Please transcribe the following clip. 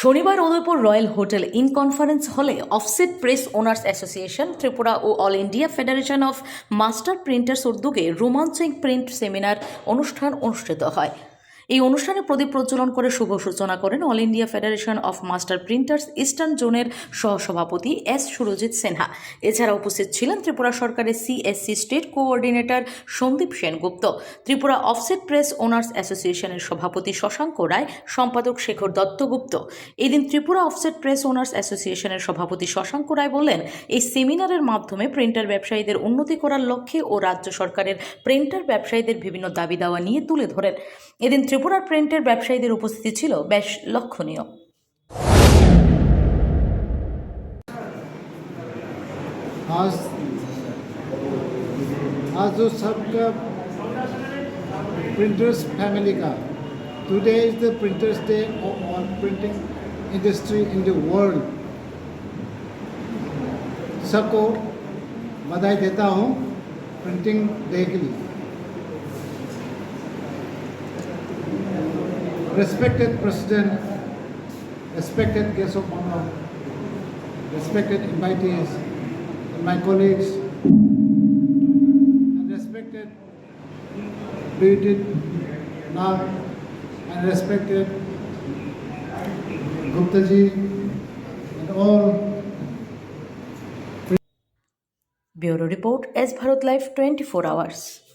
শনিবার Udaipur Royal Hotel Inn conference হলে Offset Press Owners Association, Tripura O All India Federation of Master Printers উদ্যোগে রোমাঞ্চিক print seminar অনুষ্ঠান অনুষ্ঠিত হয়। এই অনুষ্ঠানে প্রদীপ প্রজ্বলন করে শুভ সূচনা করেন All India Federation of Master Printers, eastern জোনের সহসভাপতি এস সুরজিৎ সিনহা। এছাড়া উপস্থিত ছিলেন ত্রিপুরা সরকারের CSC state coordinator Sandeep Sengupta. Tripura Offset Press Owners অ্যাসোসিয়েশনের সভাপতি শশাঙ্ক রায়, সম্পাদক শেখর দত্তগুপ্ত। এদিন ত্রিপুরা অফসেট প্রেস ওনার্স অ্যাসোসিয়েশনের সভাপতি শশাঙ্ক রায় বললেন এই সেমিনারের মাধ্যমে প্রিন্টার ব্যবসায়ীদের উন্নতি করার লক্ষ্যে ও রাজ্য সরকারের প্রিন্টার ব্যবসায়ীদের বিভিন্ন দাবি দাওয়া নিয়ে তুলে ধরেন। এদিন ত্রিপুরার প্রিন্টের ব্যবসায়ীদের উপস্থিতি ছিল বেশ লক্ষণীয় आज आज जो सबका प्रिंटर्स फैमिली का today is the printers day on printing industry in the world सबको बधाई देता हूँ प्रिंटिंग डे के लिए respected President, respected guests of honor, respected invitees, and my colleagues, and respected Beauty Nag, and respected Guptaji, and all. Bureau Report, S. Bharat Life 24 Hours.